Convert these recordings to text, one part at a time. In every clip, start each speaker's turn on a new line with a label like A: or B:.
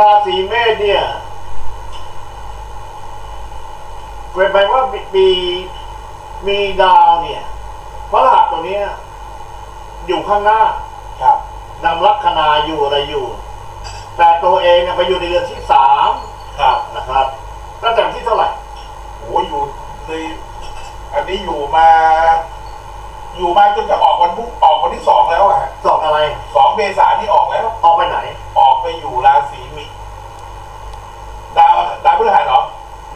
A: ราศีเมษเนี่ยเป็นไปว่ามีมีมีดาวเนี่ยพระรหัสตัวเนี้ยอยู่ข้างหน้า
B: ครับ
A: นำลัคนาอยู่อะไรอยู่ แต่ตัวเองเนี่ยไปอยู่ในเรือนที่สาม
B: ครับ
A: นะครับตั้งแต่วันที่เท่าไหร่
B: โอ้อยู่ในอันนี้อยู่มา อยู่มาจนจะออกวันพุธออกวันที่สองแล้วอะฮะ
A: สองอะไร
B: สองเมษายนนี่ออกแล้ว
A: ออกไปไหน
B: ออกไปอยู่ราศีมิถุนดาวดาวพฤหัสเหรอ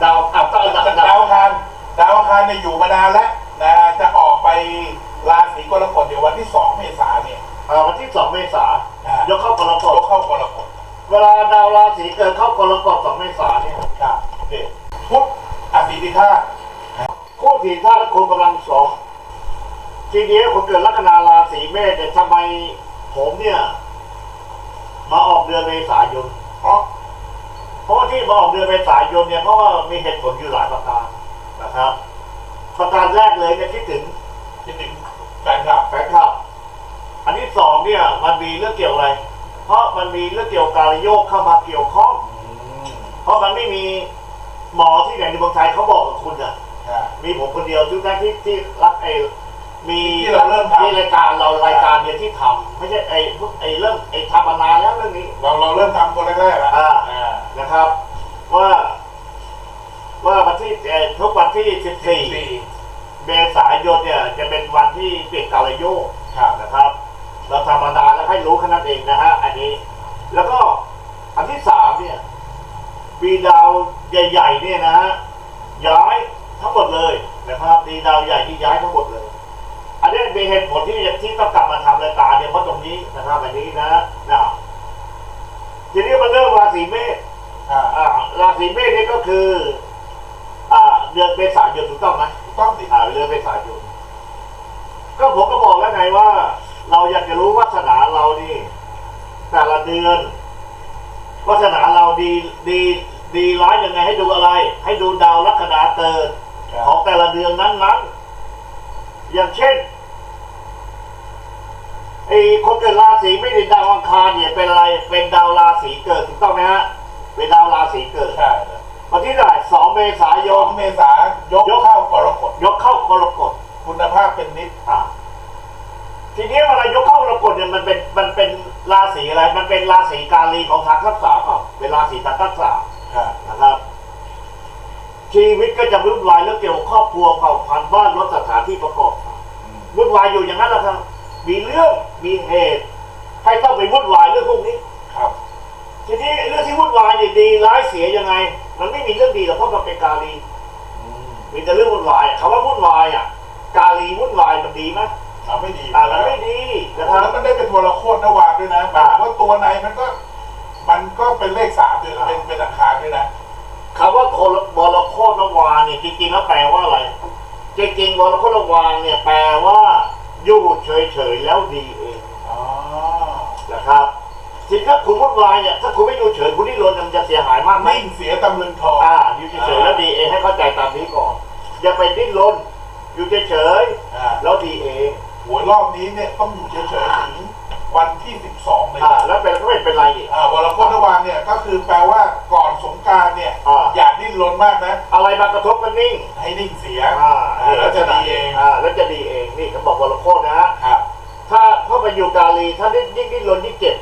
A: ดาวอะตั้งดาว
B: ดา
A: ดาว
B: วอังคารดาวอังคารเนี่ยอยู่มานานแล้วนะจะออกไปราศีกรกฎเดี๋ยววันที่สองเมษายนเนี่ย
A: เอ่อวันที่สองเมษาย
B: อ่าน
A: ยกเข้ากรก
B: ก็
A: ฎ
B: เข้ากรกฎ
A: เวลาดาวราศีเกิดเข้ากรกฎสองเมษายนเนี่ย
B: ครับโอเคพุธอสิธิธาตุ
A: คู่ทีท่าและครูกำลังสองทีนี้คนเกิดลัคนาราศีเมษเนี่ยทำไมผมเนี่ย มาออกเดือนเมษายน
B: เพราะ
A: เพราะว่าที่มาออกเดือนเมษายนเนี่ยเพราะว่ามีเหตุผลอยู่หลายประการนะครับ ประการแรกเลยเนี่ยคิดถึง
B: คิดถึงแฟนคลับ
A: แฟนคลับ อันที่สองเนี่ย มันมีเรื่องเกี่ยวอะไร เพราะมันมีเรื่องเกี่ยวกับการโยกเข้ามาเกี่ยวข้อง
B: อืม
A: เพราะมันไม่มีหมอที่ไหนในเมืองไทยเขาบอกกับคุณอะ
B: อ่า
A: มีผมคนเดียวทุกท่านที่ที่รับไอ้มี
B: ที่เราเริ่มทำ
A: มีรายการเรารายการเนี่ยที่ทำไม่ใช่ไอ้พวกไอ้เรื่องไอ้ทำมานานแล้วเรื่องนี้
B: เราเราเริ่มทำตัวแรกๆแล้ว
A: อ่า
B: อ่า
A: นะครับ ว่า ว่าวันที่เอ่อทุกวันที่
B: สี่
A: 14 เมษายนเนี่ยจะเป็นวันที่เปลี่ยนกาลโยก
B: ครับ
A: นะครับ เราทำมานานแล้ว ให้รู้แค่นั้นเองนะฮะอันนี้ แล้วก็อันที่สามเนี่ยปีดาวใหญ่ๆเนี่ยนะฮะย้ายทั้งหมดเลยนะครับมีดาวใหญ่ที่ย้ายทั้งหมดเลย อันนี้เป็นเหตุผลที่ที่ต้องกลับมาทำรายการเนี่ยเพราะตรงนี้นะครับอันนี้นะนะทีนี้มาเริ่มราศีเมษ
B: อ่า
A: อ่าราศีเมษนี่ก็คืออ่าเดือนเมษายนถูกต้องไหม
B: ถูกต้องสิ
A: อ่าเดือนเมษายนก็ผมก็บอกแล้วไงว่า เราอยากจะรู้วาสนาเรานี่แต่ละเดือนวาสนาเราดีดีดีร้ายยังไงให้ดูอะไร ให้ดูดาวลัคนาเกิดของแต่ละเดือนนั้นๆ อย่างเช่นไอ้คนเกิดราศีไม่ได้ดาวอังคารเนี่ยเป็นอะไรเป็นดาวราศีเกิดถูกต้องไหมฮะเป็นดาวราศีเกิด
B: ใช่
A: วันที่เท่าไหร่สองเมษาย
B: ย
A: น
B: กเมษายกเข้ากรกฎ
A: ยกเข้ากรกฎ
B: คุณภาพเป็นนิด
A: อ่า ทีนี้เวลายกเข้ากรกฎเนี่ยมันเป็นมันเป็นราศีอะไร มันเป็นราศีกาลีของทางทักษะเปล่าเป็นราศีทางทักษะ
B: ครับ
A: นะครับ ชีวิตก็จะวุ่นวายเรื่องเกี่ยวกับครอบครัวเผ่าพันธุ์บ้านรถสถานที่ประกอบ
B: อืม
A: วุ่นวายอยู่อย่างนั้นแหละครับ มีเรื่องมีเหตุให้ต้องไปวุ่นวายเรื่องพวกนี้
B: ครับ
A: ทีนี้เรื่องที่วุ่นวายเนี่ยดีร้ายเสียยังไง มันไม่มีเรื่องดีหรอกเพราะมันเป็นกาลี
B: อืม
A: มีแต่เรื่องวุ่นวายคำว่าวุ่นวายอะ กาลีวุ่นวายมันดีไหม
B: ทำไม่ดี
A: อ่ามั นไม่ดีนะค
B: แล้
A: รับ
B: วมันได้เป็นวรโคตรนวาด้วยนะหมายถึงว่าตัวในมันก็ มันก็เป็นเลขสามด้วยนะเป็นเป็นอังคารด้วยนะ
A: คำว่าโคลบอลโคตรวาเนี่ยจริงๆแล้วแปลว่าอะไร จริงๆบอลโคตรวาเนี่ยแปลว่าอยู่เฉยๆแล้วดีเอง
B: อ๋อ
A: นะครับทีนี้ถ้าคุณวุ่นวายเนี่ยถ้าคุณไม่ดูเฉยคุณนี่รนมันจะเสียหายมากไหม
B: นิ่งเสียตำลึงทอง
A: อ่าอยู่เฉยๆแล้วดีเองให้เข้าใจตามนี้ก่อนอย่าไปดิ้นรนอยู่เฉย
B: อ่า
A: ๆแล้วดีเอง
B: หัวรอบนี้เนี่ยต้องอยู่เฉยๆถึงวันที่สิบสองเลย
A: อ่าแล้วเป็นก็ไม่เป็นไรอีก
B: อ่าวรโคตรนวาเนี่ยก็คือแปลว่าก่อนสงกรารเนี่ย
A: อ่า
B: อย่าดิ้นรนมากนะ
A: อะไรมากระทบกันนิ่ง
B: ให้นิ่งเสีย
A: อ่า
B: อ่าแล้วจะดีเอง
A: อ่าแล้วจะดีเองนี่เขาบอกวรโคตรนะ
B: ครับ
A: ถ้าเข้าไปอยู่กาลีถ้าดิ้นยิ่งดิ้นรนยิ่งเจ็บ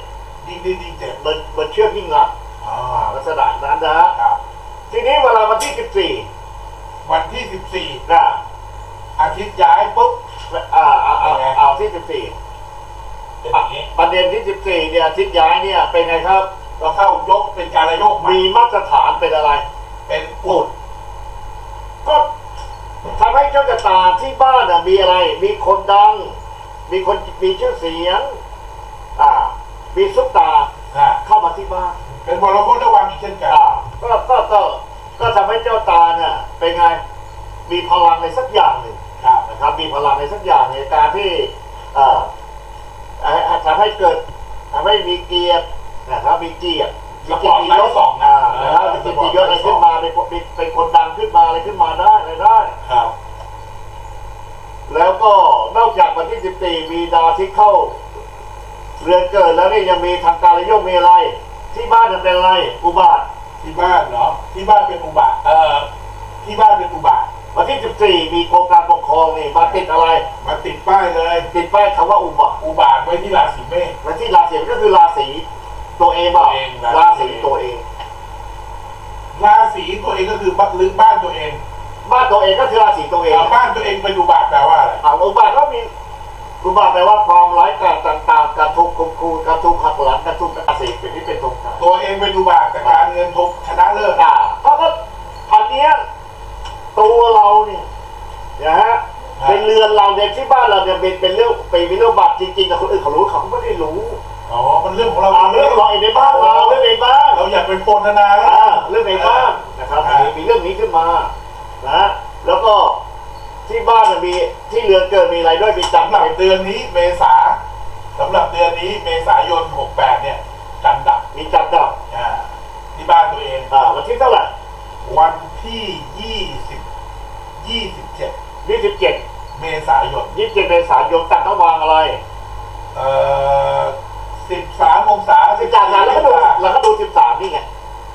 B: ยิ่งดิ้นยิ่งเจ็บ
A: เหมือนเหมือนเชือกยิ่งรัด
B: อ่า
A: ลักษณะนั้นนะ
B: ครับ
A: ทีนี้เวลาวันที่
B: วันที่สิบสี่
A: 14นะ
B: อาทิตย์ย้ายปุ๊บ
A: อ่าเอาเอาเอาที่14
B: เป็นอย่างนี้
A: ประเด็นที่14เนี่ยทิศย้ายเนี่ยเป็นไงครับ
B: ก็เข้ายกเป็นการโยกใหม่
A: มีมาตรฐานเป็นอะไร
B: เป็นอุด
A: ก็ทำให้เจ้าชะตาที่บ้านน่ะมีอะไร มีคนดัง มีคนมีชื่อเสียง อ่า มีซุปตา
B: นะ
A: เข้ามาที่บ้าน
B: เป็นวรโคตรวังอีกเช่นกัน
A: อ่าก็ก็ก็ก็ทำให้เจ้าตาเนี่ยเป็นไง มีพลังในสักอย่างหนึ่ง
B: ครับ
A: นะครับมีพลังในสักอย่างในการที่เอ่อเอ่อทำให้เกิดทำให้มีเกียรตินะครับมีเกียรติ
B: สปอร์ตไลท์ส่องนะ
A: อ่านะครับมีเกียรติยศอะไรขึ้นมาเป็นคนเป็นเป็นคนดังขึ้นมาอะไรขึ้นมาได้อะไรได้
B: ครับ
A: แล้วก็นอกจากวันที่14มีดาวที่เข้า เรือนเกิดแล้วนี่ยังมีทางการระโยกมีอะไร ที่บ้านจะเป็นอะไรอุบาท
B: ที่บ้านเหรอที่บ้านเป็นอุบาทเอ่อที่บ้านเป็นอุบา ท
A: วันที่ 14 มีโครงการปกครองนี่มาติดอะไร
B: มาติดป้ายเลย
A: ติดป้ายคำว่าอุบาท
B: อุบาทไว้ที่ราศีเมษ
A: และที่ราศีก็คือราศีตัวเองเปล่า
B: ตัวเองรา
A: รา
B: ศี
A: ศีตัวเอง
B: ราศีตัวเองก็คือบ้านหรือบ้านตัวเอง
A: บ้านตัวเองก็คือราศีตัวเอง
B: อ่าบ้านตัวเองเป็นอุบาทแปลว่าอะไร
A: อ่าอุบาทก็มีอุบาทแปลว่าความร้ายกาจต่างๆการทุกข์คุมคูการทุกข์หักหลังการทุกข์ราศีเป็นที่เป็นตรงกลาง
B: ตัวเองเป็นอุบาทแต่การเงินทบชนะเลิศ
A: อ่าเพราะว่าอันเนี้ยตัวเรา เนี่ยนะฮะเป็นเรือนเราเนี่ยที่บ้านเราเนี่ยเป็นเป็นเรื่องเป็นเรื่องบาปจริงๆแต่คนอื่นเขารู้เขาไม่ได้รู้
B: อ๋อมันเรื่องของเรา
A: อ่าเรื่องเราเองในบ้านเราเรื่องในบ้าน
B: เราอยากเป็นโพธนาแล้ว
A: อ่าเรื่องในบ้านนะครับมีมีเรื่องนี้ขึ้นมานะแล้วก็ที่บ้านน่ะมีที่เรือนเกิดมีอะไรด้วยมีจันท
B: สำ
A: ร์
B: หรับเดือนนี้เมษาสำหรับเดือนนี้เมษายน 68 เนี่ยกันดับ
A: มีจันทร์ดับ
B: อ่าที่บ้านตัวเอง
A: อ่าวันที่เท่าไหร่
B: วันที่ 20 27
A: ยี่สิบเจ็ด
B: เมษา ยน
A: ยี่สิบเจ็ดเมษายนจันทร์ต้องวางอะไร
B: เอ่อ13องศา
A: สิบสามแล้วก็ดูแล้วก็ดูสิบสามนี่ไง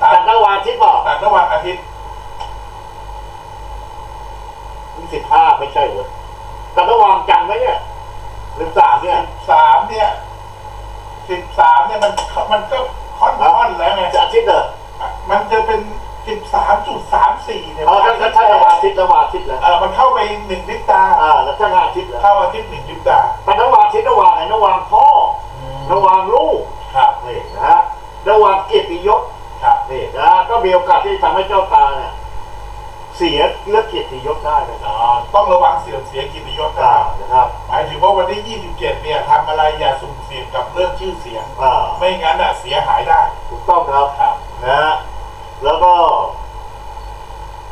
B: ตั
A: จั
B: ด
A: นทร์ต้องวางทิศเปล่า
B: ตัดระหว่างอาทิตย์
A: สิบห้าไม่ใช่เว้ยจันทร์ต้องวางจันทร์ไหมเนี่ยสิบสามเนี่ย
B: 13เนี่ย13เนี่ยมันมันก็ค่อนค่อนแล้วไง
A: จะอาทิตย์เหรอ
B: มันจะเป็น 13.34เนี่ย
A: เออถ้าถ้าถ้าระวางอาทิตย์ระวางอาทิตย์แล้ว
B: เออมันเข้าไปหนึ่งลิตรตา
A: อ่าแล้วถ้างานอาทิตย์แล้ว
B: เข้าอาทิตย์หนึ่งลิตรตา
A: แต่ต้องวางอาทิตย์ต้องวางไหนต้องวางพ่อต้องวางลูก
B: ครับ
A: นี่นะฮะต้องวางเกียรติยศ
B: ครับ
A: นี่นะฮะก็มีโอกาสที่จะทำให้เจ้าตาเนี่ยเสียเลือกเกียรติยศได้นะค
B: อ๋
A: รับ
B: อต้องระวังเสื่อมเสียกิติยศนะ
A: อ่า
B: ครับ
A: นะครับ
B: หมายถึงว่าวันที่ 27 เนี่ยทำอะไรอย่าสุ่มเสี่ยงกับเรื่องชื่อเสียง
A: อ่า
B: ไม่งั้นอะเสียหายได้
A: ถูกต้องครับ
B: ครับ
A: นะฮะ แล้วก็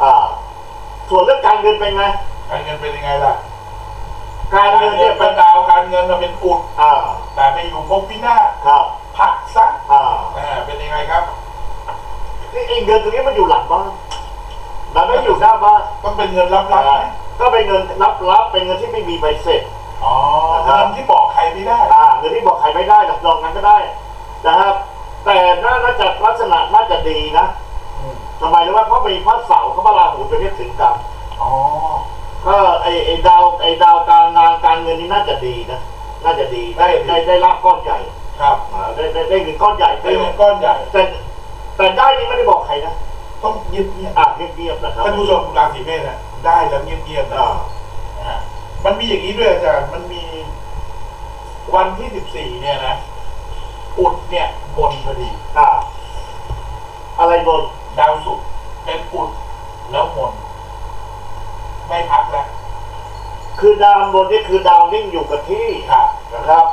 A: อ่าส่วนเรื่องการเงินเป็นไง
B: การเงินเป็นยังไงล่ะ
A: การ
B: การ
A: เงิน
B: เงิ
A: เนี่ย
B: น
A: เป็
B: เป็นนดาวการเงินเราเป็นอุด
A: อ่า
B: แต่ไปอยู่ภพพินาศ
A: ครับ
B: พักซะ
A: อ่า
B: อ่าเป็นยังไงครับ
A: นี่ไอ้เงินตรงนี้มันอยู่หลังบ้านมันไม่อยู่หน้าบ้าน
B: ต้องเป็นเงินลับๆไหม
A: ก็เป็นเงินรับรับเป็นเงินที่ไม่มีใบเสร็จ
B: อ๋อ
A: ครับ
B: เงินที่บอกใครไม่ได้
A: อ่าเงินที่บอกใครไม่ได้หลักดอกนั้นก็ได้นะครับ แต่น่าน่าจะลักษณะน่าจะดีนะ
B: อืม
A: ทำไมรู้ว่าเพราะมีพระเสาร์เขาพระราหูเป็นเทพถึงกัน
B: อ๋อ
A: ก็ไอไอดาวไอดาวการงานการเงินนี่น่าจะดีนะน่าจะดีได้ได้ได้รับก้อนใหญ่
B: ครับ
A: อ่าได้ได้ได้เงินก้อนใหญ่
B: ได้เงินก้อนใหญ่
A: แต่แต่ได้นี่ไม่ได้บอกใครนะ
B: ต้องเงียบเงียบ
A: อะเงียบๆนะครับ
B: ท่านผู้ชมราศีเมษนะได้แล้วเงียบเงียบๆนะ
A: อ่า
B: อ่ามันมีอย่างนี้ด้วยอาจารย์มันมีวันที่สิบสี่เนี่ยนะอุดเนี่ยบนพอดี
A: อ่าอะไรบน
B: ดาวศุกร์เป็นอุดแล้วมนไม่พักแล้ว
A: คือดาวบนนี่คือดาวนิ่งอยู่กับที่
B: ครับ
A: นะครับ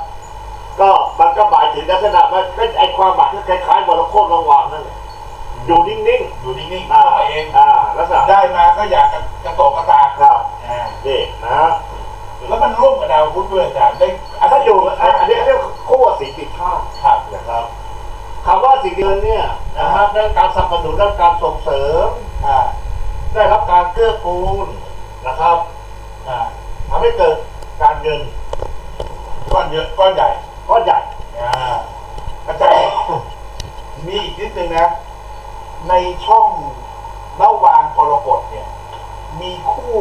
A: ก็มันก็หมายถึงลักษณะว่าเป็นไอความหมายที่คล้ายๆบอลโคตรระหว่างนั่นแหละอยู่นิ่ง
B: อยู่นิ่งๆ
A: ๆอ่า
B: เข้ามาเอง
A: อ่าลักษณะ
B: ได้มาก็อยากกระกระโตกกระตาก
A: ครับ
B: อ่า
A: นี่นะ
B: แล้วมันร่วมกับดาวพุธด้วยอาจารย์ได้
A: ถ้าอยู่อะอันนี้เขาเรียกคู่สีติดข้าง
B: ครับ
A: นะครับคำว่า สิ่งเดือนเนี่ยนะครับได้การสนับสนุนได้การส่งเสริม
B: อ่า
A: ได้รับการเกื้อกูลนะครับ
B: อ่า
A: ทำให้เกิดการเงิน
B: ก้อนเยอะก้อนใหญ่
A: ก้อนใหญ่
B: อ่าอาจารย์มีอีกนิดนึงนะ ในช่องระหวางกรกฎเนี่ย มีคู่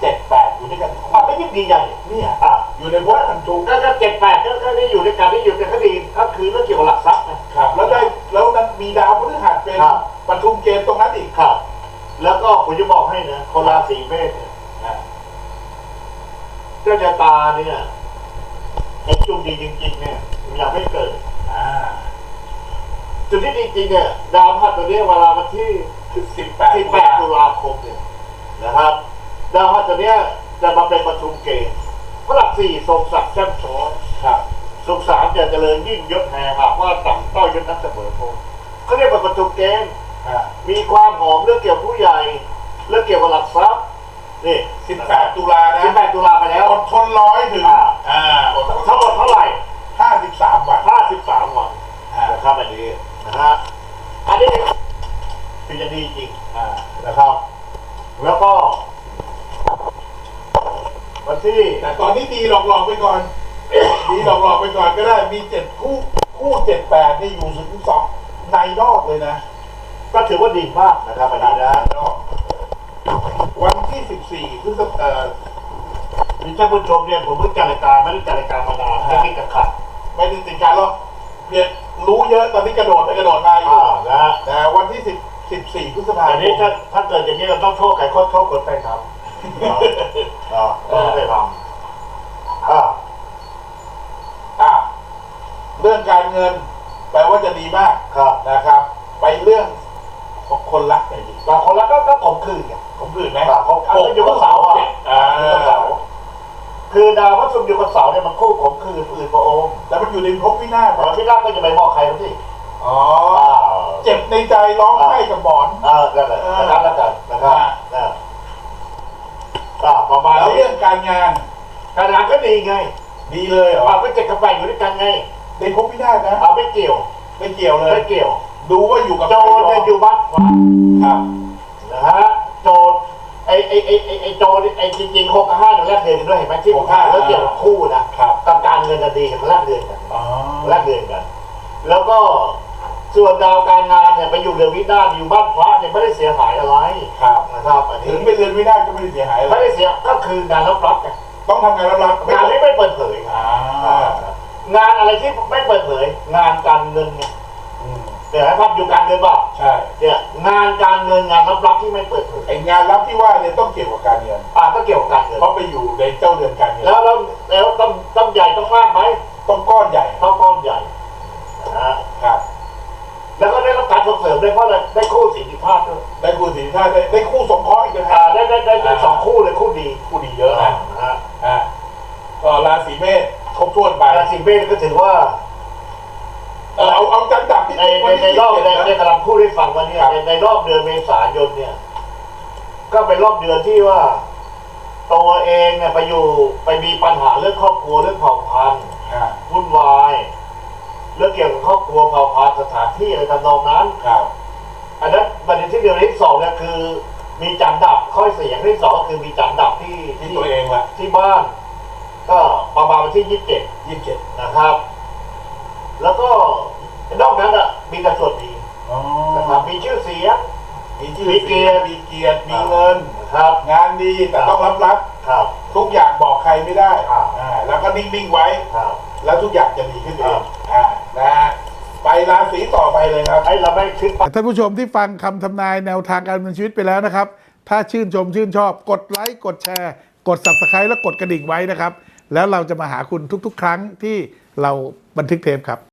B: เจ็ดแปดอยู่ด้วยกัน
A: อะไม่ยิ่งดีใหญ่
B: เนี่ย
A: อะ
B: อยู่ในพวกพันธุ
A: ก็ก็เจ็ดแปดก็ก็ได้อยู่ด้วยกันได้อยู่ในคดีก็คือเรื่องเกี่ยวกับหลักทรัพย์นะ ครับ
B: แล้วได้แล้วนั้นมีดาวพฤหัสเป็น
A: ครับ
B: ปทุมเกณฑ์ตรงนั้นอีก
A: ครับ แล้วก็ผมจะบอกให้นะคนราศีเมษเนี่ย
B: อ่า
A: เจ้าชะตาเนี่ยไอ้จุดดีจริง ๆ เนี่ยอยากให้เกิด
B: อ่า
A: จุดที่ดีจริงๆเนี่ยดาวพฤหัสตัวเนี้ยเวลาวันที่
B: สิบแปด
A: 18ตุลาคมเนี่ยนะครับ ดาวพฤหัสตัวเนี้ยจะมาเป็นประชุมเกณฑ์พระหลักสี่ทรงศักดิ์แช่มช้อย
B: ครับ
A: สุขสามจะเจริญยิ่งยศแห่หากว่าต่ำต้อยยศนั้นเสมอพงเขาเรียกว่าประชุมเกณฑ์
B: อ่า
A: มีความหอมเรื่องเกี่ยวกับผู้ใหญ่ เรื่องเกี่ยวกับหลักทรัพย์นี่
B: สิบแปดตุลานะ
A: สิบแปดตุลาไปแล้ว
B: อดทนร้อยถึง
A: อ่า
B: อ่าอดทน
A: ทั้งหมดเท่าไหร่
B: ห้าสิบสามวัน
A: ห้าสิบสามวัน
B: อ่า
A: นะครับอันนี้นะฮะอันนี้เป็นจะดีจริง
B: อ่า
A: นะครับ แล้วก็วันที่
B: แต่ตอนนี้ดีหลอกๆไปก่อน ดีหลอกๆไปก่อนก็ได้ มีเจ็ดคู่คู่เจ็ดแปดนี่อยู่ถึงสองในนอกเลยนะ
A: ก็ถือว่าดีมากนะครับอันนี้นะ
B: นอกวันที่สิบสี่พฤษภา
A: นี่ท่านผู้ชมเนี่ยผมเพิ่งจัดรายการไม่ได้จัดรายการมานานไม่ได้กระขัด
B: ไม่ได้ติดการหรอกเนี่ยรู้เยอะตอนนี้กระโดดไปกระโดดมาอยู่
A: อ่านะฮะ
B: แต่วันที่สิบสิบสี่พฤษภา
A: อัน
B: ค
A: นี้ถ้าถ้าเกิดอย่างนี้เราต้องโทษใครโทษโทษคนไปทำอ่าไม่ได้ทำอ่า
B: อะ เรื่องการเงินแปลว่าจะดีมาก
A: ครับ
B: นะครับ ไปเรื่องของคนรักหน่อยดิ
A: แต่คนละก็ก็ข่มขืนไง
B: ผมอื่นไหม
A: ครับเขาเขาอยู่กับเสาอะ
B: อ่า
A: อยู่กับเสาคือดาวพระศุกร์อยู่กับเสาเนี่ยมันคู่ข่มขืนอื่นพระองค์
B: แล้วมันอยู่ในภพวินาศ
A: แต่ที่รักก็จะไปมอบใครเขาสิ
B: อ๋อ
A: อ่า
B: เจ็บในใจร้องไห้กับหมอน
A: อ่านั่นแหละนะครับแล้วกันนะครับ
B: อ่า
A: นะอ่าประมาณ
B: แล้ว
A: นี้
B: เรื่องการงาน
A: การงานก็ดีไง
B: ดีเลยเหรอ
A: อ่าไปเจ็ดกับแปดอยู่ด้วยกันไง
B: ในภพวินาศนะ
A: อ่าไม่เกี่ยว
B: ไม่เกี่ยวเลย
A: ไม่เกี่ยว
B: ดูว่าอยู่กับ
A: โจรเนี่ยอยู่บ้านขวา
B: ครับ
A: นะฮะโจรไอไอไอไอ้ไอโจรไอจริงๆหกกับห้าเนี่ยแลกเดือนกันด้วยเห็นไหมที่หกห้าแล้วเกี่ยวกับคู่นะครับกับการเงินน่ะดีเห็นไหมแลกเดือนกัน
B: อ๋อ
A: แลกเดือนกัน แล้วก็ส่วนดาวการงานเนี่ยไปอยู่เดือนวินาศอยู่บ้านพระเนี่ยไม่ได้เสียหายอะไร
B: ครับ
A: นะครับอัน
B: ถึ
A: นี้
B: งเป็นเรือนวินาศก็ไม่ได้เสียหายอะไร
A: ไม่ได้เสียก็คืองานรับๆไง
B: ต้องทำงานรับๆไม่
A: งาน
B: ต้อง
A: นี้ไม่เปิดเผยไง
B: อ่า
A: งานอะไรที่ไม่เปิดเผยงานการเงินไง
B: อืม
A: เดี๋ยวให้ภาพอยู่การเงินเปล่า
B: ใช่
A: เนี่ยงานการเงินงานรับๆที่ไม่เปิดเผย
B: ไองานรับที่ว่าเนี่ยต้องเกี่ยวกับการเงิน
A: อ่าก็เกี่ยวกับการเงิน
B: เพราะไปอยู่ในเจ้าเรือนการเงิน
A: แล้วแล้วแล้วต้องต้องใหญ่ต้องมากไหม
B: ต้องก้อนใหญ่
A: ต้องก้อนใหญ่นะฮะ
B: ครับ
A: แล้วก็ได้รับการส่งเสริมด้วยเพราะอะไรได้คู่สิทธิภาพด้วย
B: ได้คู่สินค้าได้ได้คู่สงเคราะห์อีกนะค
A: อ่า
B: รับ
A: ได้ได้ได้ได้สองคู่เลยคู่ดี
B: คู่ดีเยอะนะ
A: นะฮะ
B: อ่าก็ราศีเมษ ครบถ้วนไป
A: ราศีเมษก็ถือว่า
B: เออเอาเอาจังจับที่
A: ในใน
B: วัน
A: ใน
B: ที่
A: รอบ
B: 17
A: ใน
B: นะ
A: ในกำลังพูดให้ฟังว่าเนี่ยในในรอบเดือนเมษายนเนี่ย ก็เป็นรอบเดือนที่ว่าตัวเองเนี่ยไปอยู่ไปมีปัญหาเรื่องครอบครัวเรื่องเผ่าพันธุ์
B: อ่า
A: วุ่นวายเรื่องเกี่ยวกับครอบครัวเผ่าพันธุ์สถานที่อะไรทำนองนั้น
B: ครับ
A: อันนั้นประเด็นที่เดียวที่สองเนี่ยคือ มีจันดับข้อเสียงที่สองก็คือมีจันดับที่
B: ที่
A: ที่
B: ตัวเองละ
A: ที่บ้าน ก็ ประมาณวันที่ยี่สิบเจ็ด
B: ยี่สิบเจ็ด
A: นะครับ แล้วก็นอกนั้นอะมีแต่ส่วนดี
B: อ๋อ
A: นะครับมีชื่อเสียง
B: มีชื่อ
A: มีเกียรติ
B: มีเกียรติมีเงิน
A: นะครับ
B: งานดีแต่ต้องรับรับ
A: ครับ
B: ทุกอย่างบอกใครไม่ได้
A: ครับ
B: อ่าแล้วก็นิ่งๆไว้
A: ครับ
B: แล้วทุกอย่างจะดีขึ้นเอ
A: ครั
B: ง
A: บ
B: อ่านะฮะไปราศีต่อไปเลยครับ
A: ไอ้เราไม่คิด
C: ท่านผู้ชมที่ฟังคำทำนายแนวทางการดำเนินชีวิตไปแล้วนะครับ ถ้าชื่นชมชื่นชอบ กดไลค์ กดแชร์ กด subscribe และกดกระดิ่งไว้นะครับ แล้วเราจะมาหาคุณทุกๆ ครั้งที่เราบันทึกเทปครับ